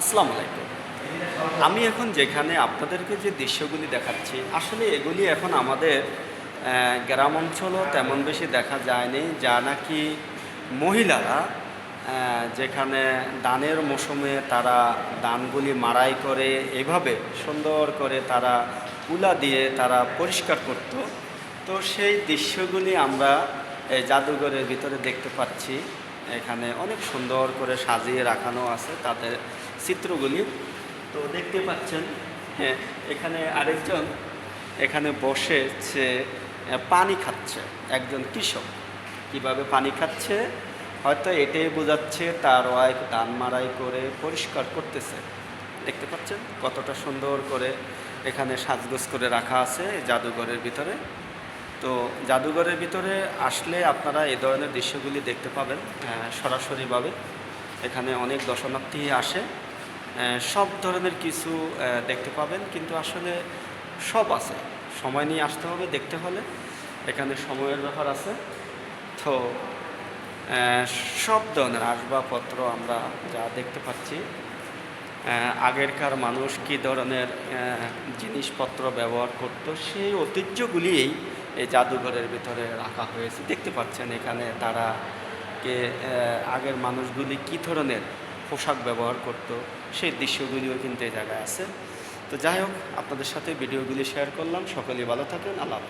আসসালামু আলাইকুম। আমি এখন যেখানে আপনাদেরকে যে দৃশ্যগুলি দেখাচ্ছি, আসলে এগুলি এখন আমাদের গ্রাম অঞ্চলও তেমন বেশি দেখা যায়নি, যা নাকি মহিলারা যেখানে দানের মৌসুমে তারা দানগুলি মারাই করে, এভাবে সুন্দর করে তারা কুলা দিয়ে তারা পরিষ্কার করত। তো সেই দৃশ্যগুলি আমরা, এই জাদুঘরের ভিতরে দেখতে পাচ্ছি। এখানে অনেক সুন্দর করে সাজিয়ে রাখানো আছে তাদের চিত্রগুলি। তো দেখতে পাচ্ছেন হ্যাঁ এখানে আরেকজন, এখানে বসে সে পানি খাচ্ছে, একজন কৃষক। কীভাবে পানি খাচ্ছে? হয়তো এটাই বোঝাচ্ছে তার ওয়াইফ দান মারাই করে পরিষ্কার করতেছে। দেখতে পাচ্ছেন কতটা সুন্দর করে এখানে সাজগোজ করে রাখা আছে জাদুঘরের ভিতরে। তো জাদুঘরের ভিতরে আসলে আপনারা এ ধরনের দৃশ্যগুলি দেখতে পাবেন সরাসরিভাবে। এখানে অনেক দর্শনার্থী আসে। সব ধরনের কিছু দেখতে পাবেন, কিন্তু আসলে সব আছে। সময় নিয়ে আসতে হবে, দেখতে হলে। এখানে সময়ের ব্যাপার আছে। তো সব ধরনের আসবাবপত্র আমরা যা দেখতে পাচ্ছি আগেরকার মানুষ কী ধরনের জিনিসপত্র ব্যবহার করতো, সেই ঐতিহ্যগুলিই এই জাদুঘরের ভিতরে রাখা হয়েছে। দেখতে পাচ্ছেন এখানে তারা কে আগের মানুষগুলি কী ধরনের পোশাক ব্যবহার করতো সেই দৃশ্যগুলিও কিন্তু এই জায়গায় আছে। তো যাই হোক, আপনাদের সাথে ভিডিওগুলি শেয়ার করলাম। সকলেই ভালো থাকেন। আল্লাহ।